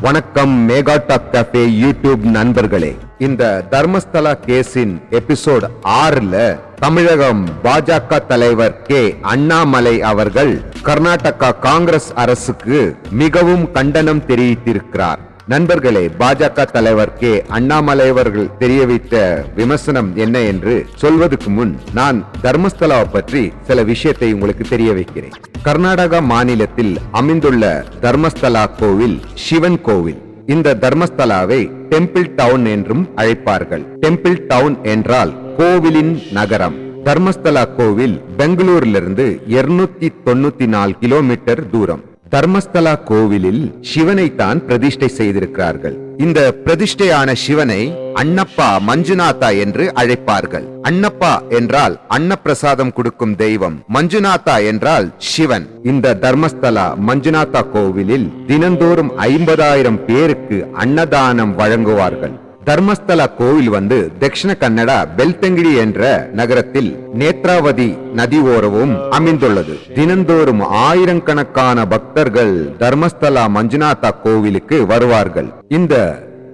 வணக்கம் Megha talk cafe YouTube நண்பர்களே. இந்த தர்மஸ்தலா கேஸின் எபிசோட் ஆறுல தமிழகம் பாஜக தலைவர் கே. அண்ணாமலை அவர்கள் கர்நாடகா காங்கிரஸ் அரசுக்கு மிகவும் கண்டனம் தெரிவித்திருக்கிறார். நண்பர்களே பாஜக தலைவர் கே. அண்ணாமலை அவர்கள் தெரிய வைத்த விமர்சனம் என்ன என்று சொல்வதற்கு முன் நான் தர்மஸ்தலாவை பற்றி சில விஷயத்தை உங்களுக்கு தெரிய வைக்கிறேன் கர்நாடகா மாநிலத்தில் அமைந்துள்ள தர்மஸ்தலா கோவில் சிவன் கோவில். இந்த தர்மஸ்தலாவை டெம்பிள் டவுன் என்றும் அழைப்பார்கள். டெம்பிள் டவுன் என்றால் கோவிலின் நகரம். தர்மஸ்தலா கோவில் பெங்களூரிலிருந்து இருநூத்தி தொண்ணூத்தி நாலு கிலோமீட்டர் தூரம். தர்மஸ்தலா கோவிலில் சிவனை தான் பிரதிஷ்டை செய்திருக்கிறார்கள். இந்த பிரதிஷ்டையான சிவனை அன்னப்பா மஞ்சுநாதா என்று அழைப்பார்கள். அன்னப்பா என்றால் அன்னப்பிரசாதம் கொடுக்கும் தெய்வம் மஞ்சுநாதா என்றால் சிவன். இந்த தர்மஸ்தலா மஞ்சுநாதா கோவிலில் தினந்தோறும் ஐம்பதாயிரம் பேருக்கு அன்னதானம் வழங்குவார்கள். தர்மஸ்தலா கோவில் வந்து தட்சிண கன்னடா பெல்தங்கிடி என்ற நகரத்தில் நேத்ராவதி நதி ஓரவும் அமைந்துள்ளது. தினந்தோறும் ஆயிரக்கணக்கான பக்தர்கள் தர்மஸ்தலா மஞ்சுநாதா கோவிலுக்கு வருவார்கள். இந்த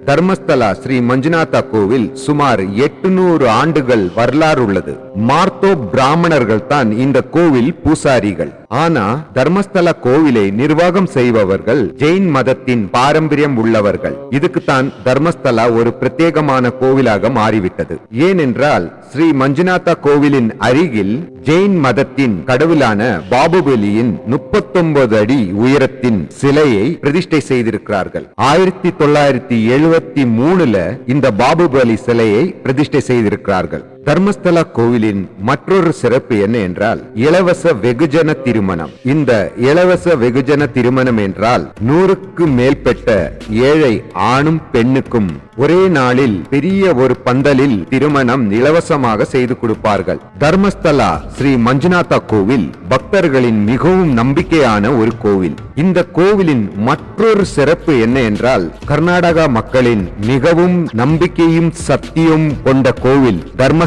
தர்மஸ்தலா ஸ்ரீ மஞ்சுநாதா கோவில் சுமார் எட்டுநூறு ஆண்டுகள் வரலாறு உள்ளது. மார்த்தோ பிராமணர்கள் தான் இந்த கோவில் பூசாரிகள். ஆனா தர்மஸ்தல கோவிலை நிர்வாகம் செய்பவர்கள் ஜெயின் மதத்தின் பாரம்பரியம் உள்ளவர்கள். இதுக்குத்தான் தர்மஸ்தலா ஒரு பிரத்யேகமான கோவிலாக மாறிவிட்டது. ஏனென்றால் ஸ்ரீ மஞ்சுநாதா கோவிலின் அருகில் ஜெயின் மதத்தின் கடவுளான பாபுபலியின் முப்பத்தொன்பது அடி உயரத்தின் சிலையை பிரதிஷ்டை செய்திருக்கிறார்கள். ஆயிரத்தி தொள்ளாயிரத்தி எழுபத்தி மூணுல இந்த பாபுபலி சிலையை பிரதிஷ்டை செய்திருக்கிறார்கள். தர்மஸ்தலா கோவிலின் மற்றொரு சிறப்பு என்ன என்றால் இலவச வெகுஜன திருமணம். இந்த இலவச வெகுஜன திருமணம் என்றால் நூறுக்கு மேற்பட்ட ஏழை ஆணும் பெண்ணுக்கும் ஒரே நாளில் பெரிய ஒரு பந்தலில் திருமணம் இலவசமாக செய்து கொடுப்பார்கள். தர்மஸ்தலா ஸ்ரீ மஞ்சுநாதா கோவில் பக்தர்களின் மிகவும் நம்பிக்கையான ஒரு கோவில். இந்த கோவிலின் மற்றொரு சிறப்பு என்ன என்றால் கர்நாடகா மக்களின் மிகவும் நம்பிக்கையும் சக்தியும் கொண்ட கோவில்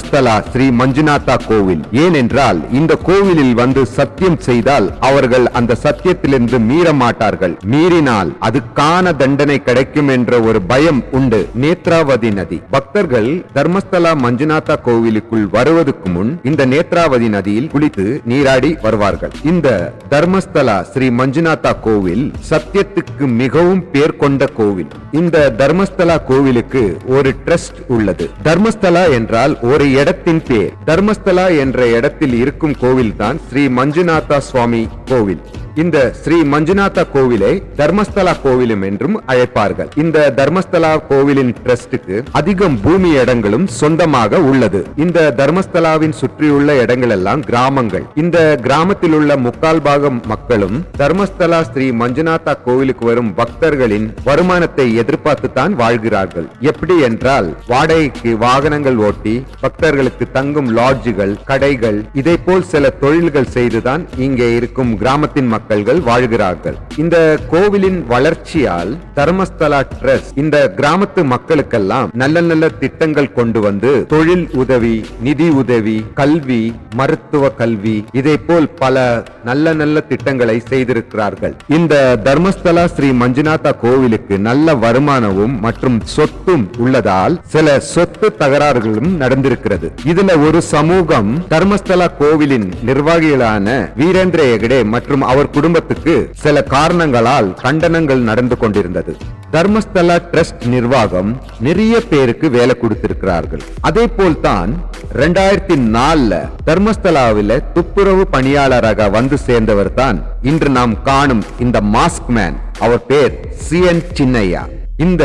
தர்மஸ்தலா ஸ்ரீ மஞ்சுநாதா கோவில். ஏனென்றால் இந்த கோவிலில் வந்து சத்தியம் செய்தால் அவர்கள் அந்த சத்தியத்திலிருந்து மீற மாட்டார்கள். மீறினால் அதுக்கான தண்டனை கிடைக்கும் என்ற ஒரு பயம் உண்டு. நேத்ராவதி நதி. பக்தர்கள் தர்மஸ்தலா மஞ்சுநாதா கோவிலுக்குள் வருவதற்கு முன் இந்த நேத்ராவதி நதியில் குளித்து நீராடி வருவார்கள். இந்த தர்மஸ்தலா ஸ்ரீ மஞ்சுநாதா கோவில் சத்தியத்துக்கு மிகவும் பேர் கொண்ட கோவில். இந்த தர்மஸ்தலா கோவிலுக்கு ஒரு ட்ரஸ்ட் உள்ளது. தர்மஸ்தலா என்றால் ஒரு இடத்தின் பேர் தர்மஸ்தலா என்ற இடத்தில் இருக்கும் கோவில்தான் ஸ்ரீ மஞ்சுநாதா சுவாமி கோவில். இந்த ஸ்ரீ மஞ்சுநாதா கோவிலை தர்மஸ்தலா கோவிலும் என்றும் அழைப்பார்கள். இந்த தர்மஸ்தலா கோவிலின் டிரஸ்டுக்கு அதிகம் பூமி இடங்களும் சொந்தமாக உள்ளது. இந்த தர்மஸ்தலாவின் சுற்றியுள்ள இடங்கள் எல்லாம் கிராமங்கள். இந்த கிராமத்தில் உள்ள முக்கால் பாகம் மக்களும் தர்மஸ்தலா ஸ்ரீ மஞ்சுநாதா கோவிலுக்கு வரும் பக்தர்களின் வருமானத்தை எதிர்பார்த்து தான் வாழ்கிறார்கள். எப்படி என்றால் வாடகைக்கு வாகனங்கள் ஓட்டி பக்தர்களுக்கு தங்கும் லாட்ஜுகள் கடைகள் இதை போல் சில தொழில்கள் செய்துதான் இங்கே இருக்கும் கிராமத்தின் மக்கள்கள் வாழ்கிறார்கள். இந்த கோவிலின் வளர்ச்சியால் தர்மஸ்தலா ட்ரஸ்ட் இந்த கிராமத்து மக்களுக்கெல்லாம் நல்ல நல்ல திட்டங்கள் கொண்டு வந்து தொழில் உதவி நிதி உதவி கல்வி மருத்துவ கல்வி இதே போல் பல நல்ல நல்ல திட்டங்களை செய்திருக்கிறார்கள். இந்த தர்மஸ்தலா ஸ்ரீ மஞ்சுநாதா கோவிலுக்கு நல்ல வருமானமும் மற்றும் சொத்தும் உள்ளதால் சில சொத்து தகராறுகளும் நடந்திருக்கிறது. இதுல ஒரு சமூகம் தர்மஸ்தலா கோவிலின் நிர்வாகிகளான வீரேந்திர ஹெகடே மற்றும் அவர் குடும்பத்துக்கு சில காரணங்களால் கண்டனங்கள் நடந்து கொண்டிருந்தது. தர்மஸ்தலா டிரஸ்ட் நிர்வாகம் நிறைய பேருக்கு வேலை கொடுத்திருக்கிறார்கள். அதே போல்தான் ரெண்டாயிரத்தி நாலுல தர்மஸ்தலாவில துப்புரவு பணியாளராக வந்து சேர்ந்தவர் தான் இன்று நாம் காணும் இந்த மாஸ்க் மேன். அவர் பேர் சி என் சின்னையா. இந்த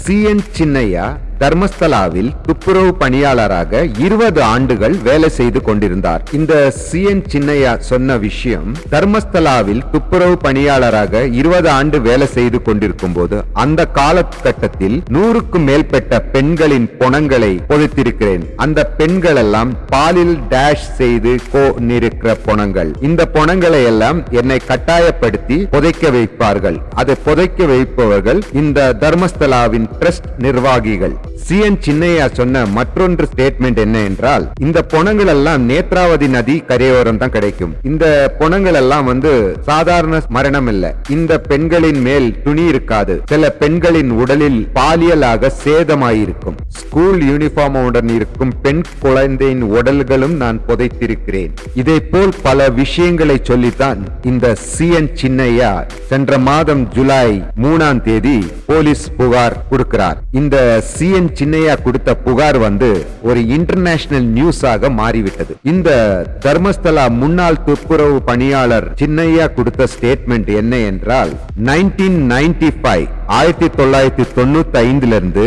சி என் சின்னையா தர்மஸ்தலாவில் துப்புரவு பணியாளராக இருபது ஆண்டுகள் வேலை செய்து கொண்டிருந்தார். இந்த சி. என். சின்னையா சொன்ன விஷயம் தர்மஸ்தலாவில் துப்புரவு பணியாளராக இருபது ஆண்டு வேலை செய்து கொண்டிருக்கும் போது அந்த காலகட்டத்தில் நூறுக்கும் மேற்பட்ட பெண்களின் பொணங்களை பொதித்திருக்கிறேன். அந்த பெண்கள் எல்லாம் பாலில் டேஷ் செய்து கொண்டிருக்கிற பொணங்கள். இந்த பொணங்களை எல்லாம் என்னை கட்டாயப்படுத்தி புதைக்க வைப்பார்கள். அதை புதைக்க வைப்பவர்கள் இந்த தர்மஸ்தலாவின் ட்ரஸ்ட் நிர்வாகிகள். சி என் சின்னையா சொன்ன மற்றொன்று ஸ்டேட்மெண்ட் என்ன என்றால் இந்த பொணங்கள் எல்லாம் நேத்ராவதி நதி கரையோரம் தான் கிடைக்கும். இந்த பொணங்கள் எல்லாம் வந்து சாதாரண மரணம் இல்ல. இந்த பெண்களின் மேல் துணி இருக்காது. சில பெண்களின் உடலில் பாலியலாக சேதமாயிருக்கும். ஸ்கூல் யூனிஃபார்முடன் இருக்கும் பெண் குழந்தையின் உடல்களும் நான் புதைத்திருக்கிறேன். இதே போல் பல விஷயங்களை சொல்லித்தான் இந்த சி என் சின்னையா சென்ற மாதம் ஜூலை மூணாம் தேதி போலீஸ் புகார் கொடுக்கிறார். இந்த சி என் சின்னையா கொடுத்த புகார் வந்து ஒரு இன்டர்நேஷனல் நியூஸாக மாறிவிட்டது. இந்த தர்மஸ்தலா முன்னாள் துப்புரவு பணியாளர் சின்னையா கொடுத்த ஸ்டேட்மெண்ட் என்ன என்றால் நைன்டீன் நைன்டி ஃபைவ் ஆயிரத்தி தொள்ளாயிரத்தி தொண்ணூத்தி ஐந்துல இருந்து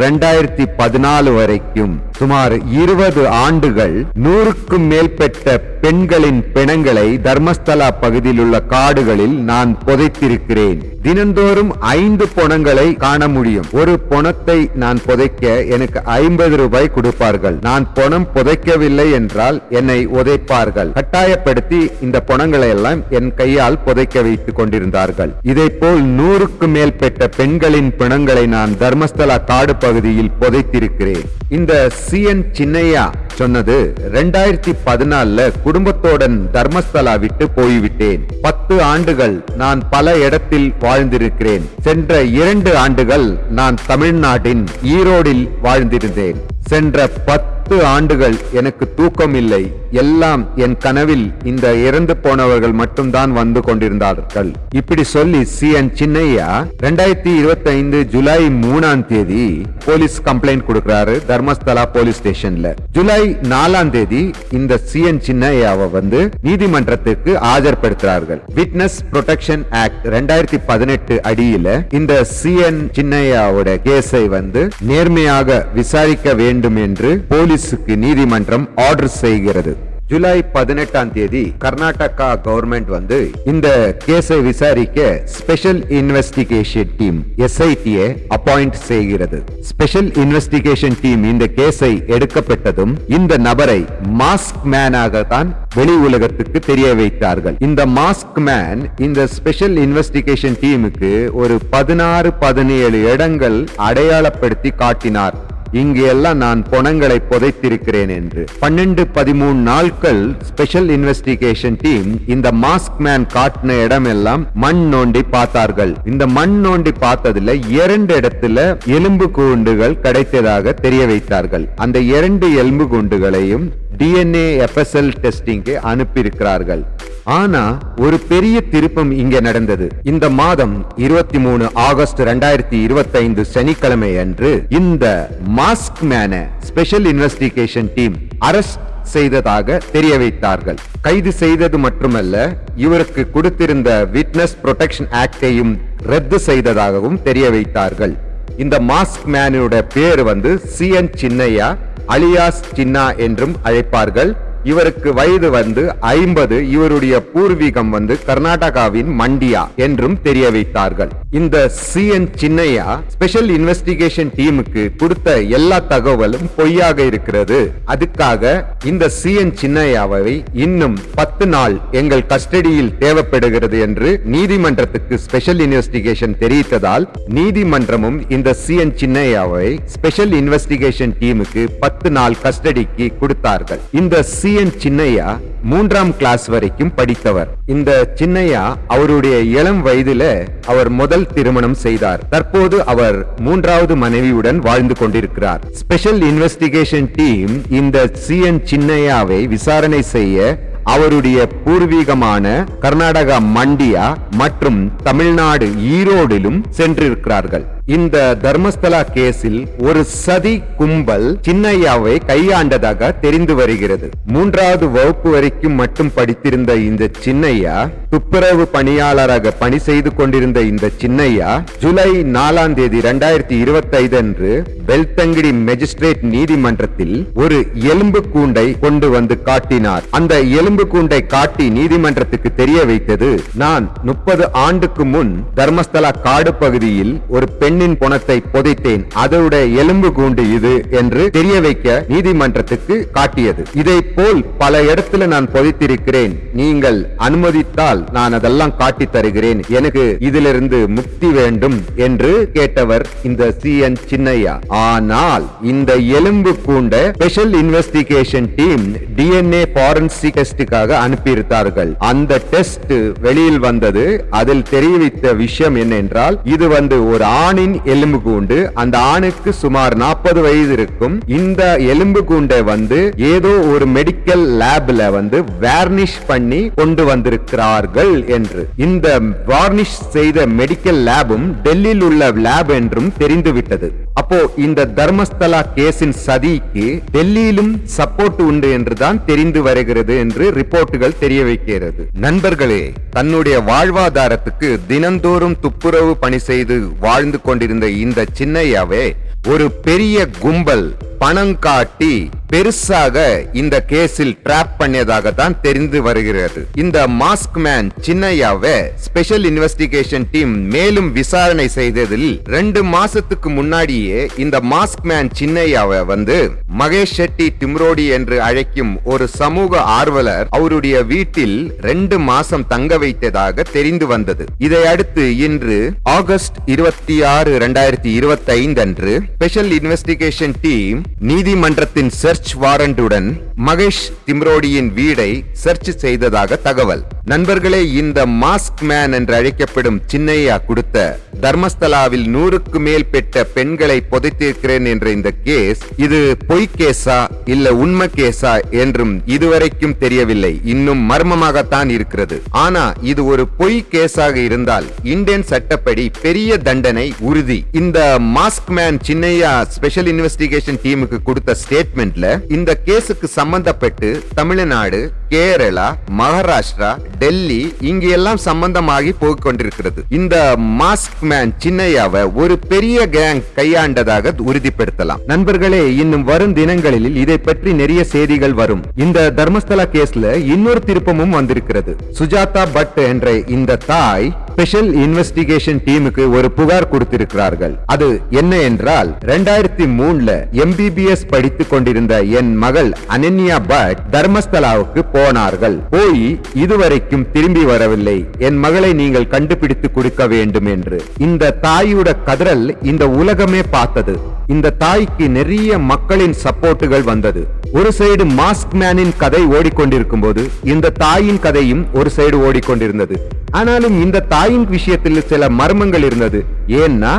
ரெண்டாயிரத்தி பதினாலு வரைக்கும் சுமார் இருபது ஆண்டுகள் நூறுக்கும் மேற்பட்ட பெண்களின் பிணங்களை தர்மஸ்தலா பகுதியில் உள்ள காடுகளில் நான் புதைத்திருக்கிறேன். தினந்தோறும் ஐந்து பொணங்களை காண முடியும். ஒரு பொணத்தை நான் புதைக்க எனக்கு ஐம்பது ரூபாய் கொடுப்பார்கள். நான் பொணம் புதைக்கவில்லை என்றால் என்னை உதைப்பார்கள். கட்டாயப்படுத்தி இந்த பொணங்களை எல்லாம் என் கையால் புதைக்க வைத்துக் கொண்டிருந்தார்கள். இதை போல் நூறுக்கும் மேற்பட்ட பெண்களின் பிணங்களை நான் தர்மஸ்தலா காடு பகுதியில் புதைத்திருக்கிறேன். இந்த சி என் சின்னையா சொன்னது ரெண்டாயிரத்தி பதினாலுல குடும்பத்துடன் தர்மஸ்தலா விட்டு போய்விட்டேன். பத்து ஆண்டுகள் நான் பல இடத்தில் வாழ்ந்திருக்கிறேன். சென்ற இரண்டு ஆண்டுகள் நான் தமிழ்நாட்டின் ஈரோடில் வாழ்ந்திருந்தேன். சென்ற பத்து ஆண்டுகள் எனக்கு தூக்கம் இல்லை எல்லாம் என் கனவில் இந்த இறந்து போனவர்கள் மட்டும்தான் வந்து கொண்டிருந்தார்கள். இப்படி சொல்லி சி. என். சின்னையா ரெண்டாயிரத்தி இருபத்தி ஐந்து ஜூலை மூணாம் தேதி போலீஸ் கம்ப்ளைண்ட் கொடுக்கிறாரு தர்மஸ்தலா போலீஸ் ஸ்டேஷன்ல. ஜூலை நாலாம் தேதி இந்த சி. என். சின்னையாவை வந்து நீதிமன்றத்துக்கு ஆஜர்படுத்துறார்கள். விட்னஸ் ப்ரொடெக்ஷன் ஆக்ட் ரெண்டாயிரத்தி பதினெட்டு அடியில இந்த சி. என். சின்னையாவோட கேஸை வந்து நேர்மையாக விசாரிக்க வேண்டும் என்று போலீஸுக்கு நீதிமன்றம் ஆர்டர் செய்கிறது. ஜூலை பதினெட்டாம் தேதி கர்நாடகா கவர்மெண்ட் வந்து இந்த கேஸை விசாரிக்க ஸ்பெஷல் இன்வெஸ்டிகேஷன் டீம் எஸ்ஐடியை அப்பாயிண்ட் செய்கிறது. ஸ்பெஷல் இன்வெஸ்டிகேஷன் டீம் இந்த கேஸை எடுக்கப்பட்டதும் இந்த நபரை மாஸ்க் மேனாக தான் வெளி உலகத்துக்கு தெரிய வைத்தார்கள். இந்த மாஸ்க் மேன் இந்த ஸ்பெஷல் இன்வெஸ்டிகேஷன் டீமுக்கு ஒரு பதினாறு பதினேழு இடங்கள் அடையாளப்படுத்தி காட்டினார். இங்கு எல்லாம் நான் பொணங்களை புதைத்திருக்கிறேன் என்று. பன்னெண்டு பதிமூணு நாட்கள் ஸ்பெஷல் இன்வெஸ்டிகேஷன் டீம் இந்த மாஸ்க் மேன் காட்டின இடம் எல்லாம் மண் நோண்டி பார்த்தார்கள். இந்த மண் நோண்டி பார்த்ததுல இரண்டு இடத்துல எலும்பு கூண்டுகள் கிடைத்ததாக தெரிய வைத்தார்கள். அந்த இரண்டு எலும்பு கூண்டுகளையும் டிஎன்ஏ எஃப்எஸ்எல் டெஸ்டிங்க்கு அனுப்பியிருக்கிறார்கள். ஆனா ஒரு பெரிய திருப்பம் இங்க நடந்தது. இந்த மாதம் இருபத்தி மூணு ஆகஸ்ட் ரெண்டாயிரத்தி இருபத்தி ஐந்து சனிக்கிழமை அன்று இந்த mask man special investigation team arrest செய்ததாக தெரிய வைத்தார்கள். கைது செய்தது மட்டுமல்ல இவருக்கு கொடுத்திருந்த விட்னஸ் புரொடெக்ஷன் ஆக்டையும் ரத்து செய்ததாகவும் தெரிய வைத்தார்கள். இந்த மாஸ்க் மேனோட பேர் வந்து சி என் சின்னையா அலியாஸ் சின்னா என்றும் அழைப்பார்கள். இவருக்கு வயது வந்து ஐம்பது இவருடைய பூர்வீகம் வந்து கர்நாடகாவின் மண்டியா என்றும் தெரிய வைத்தார்கள் இந்த C. N. Chinnaiah special investigation டீமுக்கு கொடுத்த எல்லா தகவலும் பொய்யாக இருக்கிறது. அதுக்காக இந்த சி. என். சின்னையாவை இன்னும் பத்து நாள் எங்கள் கஸ்டடியில் தேவைப்படுகிறது என்று நீதிமன்றத்துக்கு ஸ்பெஷல் இன்வெஸ்டிகேஷன் தெரிவித்ததால் நீதிமன்றமும் இந்த சி. என். சின்னையாவை ஸ்பெஷல் இன்வெஸ்டிகேஷன் டீமுக்கு பத்து நாள் கஸ்டடிக்கு கொடுத்தார்கள். இந்த சி. என் சின்னையா மூன்றாம் கிளாஸ் வரைக்கும் படித்தவர். இந்த சின்னையா அவருடைய இளம் வயதில அவர் முதல் திருமணம் செய்தார். தற்போது அவர் மூன்றாவது மனைவியுடன் வாழ்ந்து கொண்டிருக்கிறார். ஸ்பெஷல் இன்வெஸ்டிகேஷன் டீம் இந்த சி என் சின்னையாவை விசாரணை செய்ய அவருடைய பூர்வீகமான கர்நாடகா மண்டியா மற்றும் தமிழ்நாடு ஈரோடிலும் சென்றிருக்கிறார்கள். இந்த தர்மஸ்தலா கேஸில் ஒரு சதி கும்பல் சின்னையாவை கையாண்டதாக தெரிந்து வருகிறது. மூன்றாவது வகுப்பு வரைக்கும் மட்டும் படித்திருந்த இந்த சின்னையா துப்புரவு பணியாளராக பணி செய்து கொண்டிருந்த இந்த சின்னையா ஜூலை நாலாம் தேதி இரண்டாயிரத்தி இருபத்தி ஐந்து அன்று பெல்தங்கிடி மெஜிஸ்ட்ரேட் நீதிமன்றத்தில் ஒரு எலும்பு கூண்டை கொண்டு வந்து காட்டினார். அந்த எலும்பு கூண்டை காட்டி நீதிமன்றத்துக்கு தெரிய வைத்தது நான் முப்பது ஆண்டுக்கு முன் தர்மஸ்தலா காடு பகுதியில் ஒரு பெண் பெண்ணின் பணத்தை புதைத்தேன். அதோட எலும்பு கூண்டு இது என்று தெரிய வைக்க நீதிமன்றத்துக்கு காட்டியது. இதை போல் பல இடத்துல நான் புதைத்திருக்கிறேன். நீங்கள் அனுமதித்தால் நான் அதெல்லாம் காட்டி தருகிறேன். எனக்கு இதிலிருந்து முக்தி வேண்டும் என்று கேட்டவர் இந்த சி. என். சின்னையா. ஆனால் இந்த எலும்பு கூண்ட special investigation team DNA forensic டெஸ்டுக்காக அனுப்பியிருந்தார்கள். அந்த டெஸ்ட் வெளியில் வந்தது. அதில் தெரிவித்த விஷயம் என்னென்றால் இது வந்து ஒரு ஆணின் ஆணின் எலும்பு கூண்டு அந்த ஆணுக்கு சுமார் நாற்பது வயது இருக்கும். இந்த எலும்பு கூண்டை வந்து ஏதோ ஒரு மெடிக்கல் லேப்ல வந்து வேர்னிஷ் பண்ணி கொண்டு வந்திருக்கிறார்கள் என்று. இந்த வார்னிஷ் செய்த மெடிக்கல் லேபும் டெல்லியில் உள்ள லேப் என்றும் தெரிந்துவிட்டது. அப்போ இந்த தர்மஸ்தலா கேஸின் சதிக்கு டெல்லியிலும் சப்போர்ட் உண்டு என்றுதான் தெரிந்து வருகிறது என்று ரிப்போர்ட்டுகள் தெரிய வைக்கிறது நண்பர்களே தன்னுடைய வாழ்வாதாரத்துக்கு தினந்தோறும் துப்புரவு பணி செய்து வாழ்ந்து கொண்டிருந்த இந்த சின்னையாவே ஒரு பெரிய கும்பல் பணம் காட்டி பெருசாக இந்த கேஸில் டிராப் பண்ணியதாக தான் தெரிந்து வருகிறது. இந்த மாஸ்க் மேன் சின்னையாவை ஸ்பெஷல் இன்வெஸ்டிகேஷன் டீம் மேலும் விசாரணை செய்ததில் ரெண்டு மாசத்துக்கு முன்னாடியே இந்த மாஸ்க் மேன் சின்னையாவை வந்து மகேஷ் ஷெட்டி டிம்ரோடி என்று அழைக்கும் ஒரு சமூக ஆர்வலர் அவருடைய வீட்டில் ரெண்டு மாசம் தங்க வைத்ததாக தெரிந்து வந்தது. இதை அடுத்து இன்று ஆகஸ்ட் இருபத்தி ஆறு இரண்டாயிரத்தி இருபத்தி ஐந்து அன்று ஸ்பெஷல் இன்வெஸ்டிகேஷன் டீம் நீதிமன்றத்தின் சர்ச் வாரண்டுடன் மகேஷ் திம்ரோடியின் வீடை சர்ச் செய்ததாக தகவல். நண்பர்களே இந்த மாஸ்க் மேன் என்று அழைக்கப்படும் சின்னையா கொடுத்த தர்மஸ்தலாவில் நூறுக்கு மேல் பெற்ற பெண்களை புதைத்திருக்கிறேன் என்ற இந்த கேஸ் இது பொய் கேஸா இல்ல உண்மை கேஸா என்றும் இதுவரைக்கும் தெரியவில்லை. இன்னும் மர்மமாகத்தான் இருக்கிறது. ஆனா இது ஒரு பொய் கேஸாக இருந்தால் இந்தியன் சட்டப்படி பெரிய தண்டனை உறுதி. இந்த mask man Chinnaiah special investigation டீமுக்கு கொடுத்த ஸ்டேட்மெண்ட்ல இந்த கேஸுக்கு சம்பந்தப்பட்டு தமிழ்நாடு கேரளா மகாராஷ்டிரா டெல்லி இங்க எல்லாம் சம்பந்தமாகி போய் கொண்டிருக்கிறது இந்த மாஸ்க் மேன் சின்னையாவை ஒரு பெரிய கேங் கையாண்டதாக உறுதிப்படுத்தலாம். நண்பர்களே இன்னும் வரும் தினங்களில் இதை பற்றி நிறைய செய்திகள் வரும். இந்த தர்மஸ்தலா கேஸ்ல இன்னொரு திருப்பமும் வந்திருக்கிறது. சுஜாதா பட் என்ற இந்த தாய் ஸ்பெஷல் இன்வெஸ்டிகேஷன் டீமுக்கு ஒரு புகார் கொடுத்திருக்கிறார்கள். அது என்ன என்றால் ரெண்டாயிரத்தி மூணுல எம்பிபிஎஸ் படித்துக் கொண்டிருந்த என் மகள் அனன்யா பட் தர்மஸ்தலாவுக்கு போனார்கள். போய் இதுவரைக்கும் திரும்பி வரவில்லை. என் மகளை நீங்கள் கண்டுபிடித்து கொடுக்க வேண்டும் என்று இந்த தாயோட கதறல் இந்த உலகமே பார்த்தது. இந்த தாய்க்கு நிறைய மக்களின் சப்போர்ட்டுகள் வந்தது. ஒரு சைடு மாஸ்க் மேனின் கதை ஓடிக்கொண்டிருக்கும் போது இந்த தாயின் கதையும் ஒரு சைடு ஓடிக்கொண்டிருந்தது. ஆனாலும் இந்த தாயின் விஷயத்தில் சில மர்மங்கள் இருந்தது. ஏன்னா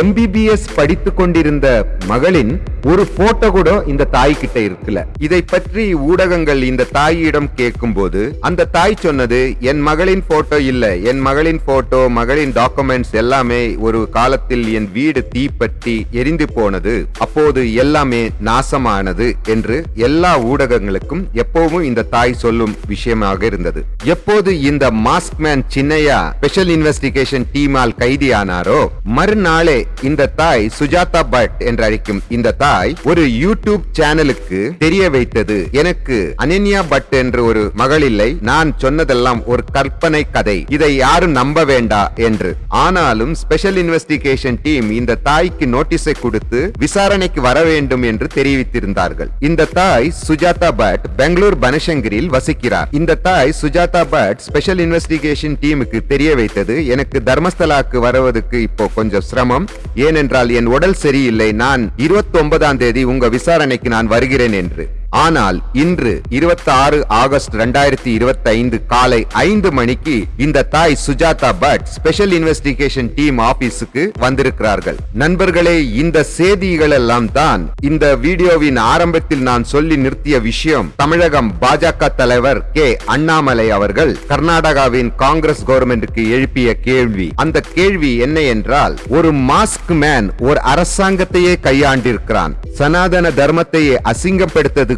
எம்பிபிஎஸ் படித்துக் கொண்டிருந்த மகளின் ஒரு போட்டோ கூட இந்த தாய் கிட்ட இருக்குல்ல இதை பற்றி ஊடகங்கள் இந்த தாயிடம் கேட்கும் போது அந்த தாய் சொன்னது என் மகளின் போட்டோ இல்ல. என் மகளின் போட்டோ மகளின் டாக்குமெண்ட்ஸ் எல்லாமே ஒரு காலத்தில் என் வீடு தீப்பற்றி எரிந்து போனது. அப்போது எல்லாமே நாசமானது என்று எல்லா ஊடகங்களுக்கும் எப்பவும் இந்த தாய் சொல்லும் விஷயமாக இருந்தது. எப்போது இந்த mask man Chinnaiah special investigation டீமால் கைதியானாரோ மறுநாளே இந்த தாய் சுஜாதா பட் என்று அழைக்கும் இந்த தாய் ஒரு யூடியூப் சேனலுக்கு தெரிய வைத்தது. எனக்கு அனன்யா பட் என்று ஒரு மகள் இல்லை நான் சொன்னதெல்லாம் ஒரு கற்பனை கதை. இதை யாரும் நம்ப வேண்டா என்று. ஆனாலும் ஸ்பெஷல் இன்வெஸ்டிகேஷன் டீம் இந்த தாய்க்கு நோட்டீஸை கொடுத்து விசாரணைக்கு வர வேண்டும் என்று தெரிவித்திருந்தார்கள். இந்த தாய் சுஜாதா பட் பெங்களூர் பனசங்கரில் வசிக்கிறார். இந்த தாய் சுஜாதா பட் ஸ்பெஷல் இன்வெஸ்டிகேஷன் டீமுக்கு தெரிய வைத்தது. எனக்கு தர்மஸ்தலாக்கு வருவதற்கு இப்போ கொஞ்சம் சிரமம். ஏனென்றால் என் உடல் சரியில்லை. நான் இருபத்தி ஒன்பதாம் தேதி உங்க விசாரணைக்கு நான் வருகிறேன் என்று. ஆனால் இன்று 26 ஆகஸ்ட் 2025 இருபத்தி ஐந்து காலை ஐந்து மணிக்கு இந்த தாய் Sujatha Bhat special investigation team ஆபீஸுக்கு வந்திருக்கிறார்கள். நண்பர்களே இந்த செய்திகள் எல்லாம் தான் இந்த வீடியோவின் ஆரம்பத்தில் நான் சொல்லி நிறுத்திய விஷயம். தமிழகம் பாஜக தலைவர் கே. அண்ணாமலை அவர்கள் கர்நாடகாவின் காங்கிரஸ் கவர்மெண்ட்டுக்கு எழுப்பிய கேள்வி. அந்த கேள்வி என்ன என்றால் ஒரு மாஸ்க் மேன் ஒரு அரசாங்கத்தையே கையாண்டிருக்கிறான். சனாதன தர்மத்தையே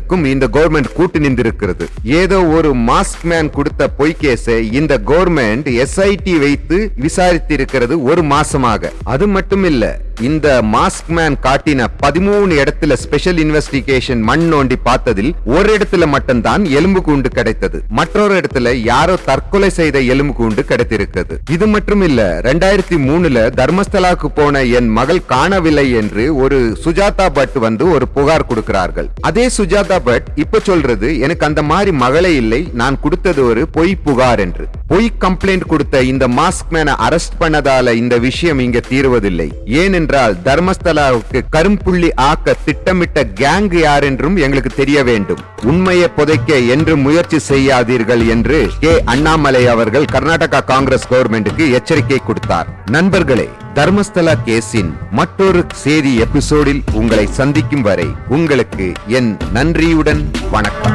அசிங்கப்படுத்ததுக்கும் இந்த கவர்மெண்ட் கூட்டு நின்றிருக்கிறது. ஏதோ ஒரு மாஸ்க் மேன் கொடுத்த பொய் கேஸை இந்த கவர்மெண்ட் எஸ்ஐடி வைத்து விசாரித்திருக்கிறது ஒரு மாசமாக. அது மட்டும் இல்ல இந்த மாஸ்க் மேன் காட்டின பதிமூணு இடத்துல ஸ்பெஷல் இன்வெஸ்டிகேஷன் மண் நோண்டி பார்த்ததில் ஒரு இடத்துல மட்டும்தான் எலும்பு கூண்டு கிடைத்தது. மற்றொரு இடத்துல யாரோ தற்கொலை செய்த எலும்பு கூண்டு கிடைத்திருக்கிறது. இது மட்டும் இல்ல ரெண்டாயிரத்தி மூணுல தர்மஸ்தலாக்கு போன என் மகள் காணவில்லை என்று ஒரு சுஜாதா பட் வந்து ஒரு புகார் கொடுக்கிறார்கள். அதே சுஜாதா பட் இப்ப சொல்றது எனக்கு அந்த மாதிரி மகளே இல்லை நான் கொடுத்தது ஒரு பொய் புகார் என்று. பொய் கம்ப்ளைண்ட் கொடுத்த இந்த மாஸ்க் மேனை அரெஸ்ட் பண்ணதால இந்த விஷயம் இங்க தீர்வதில்லை. ஏனென்றால் தர்மஸ்தலாவுக்கு கரும்புள்ளி ஆக்க திட்டமிட்ட கேங் யார் என்றும் எங்களுக்கு தெரிய வேண்டும். உண்மையை புதைக்க என்று முயற்சி செய்யாதீர்கள் என்று கே. அண்ணாமலை அவர்கள் கர்நாடகா காங்கிரஸ் கவர்மெண்ட்டுக்கு எச்சரிக்கை கொடுத்தார். நண்பர்களே தர்மஸ்தலா கேஸின் மற்றொரு செய்தி எபிசோடில் உங்களை சந்திக்கும் வரை உங்களுக்கு என் நன்றியுடன் வணக்கம்.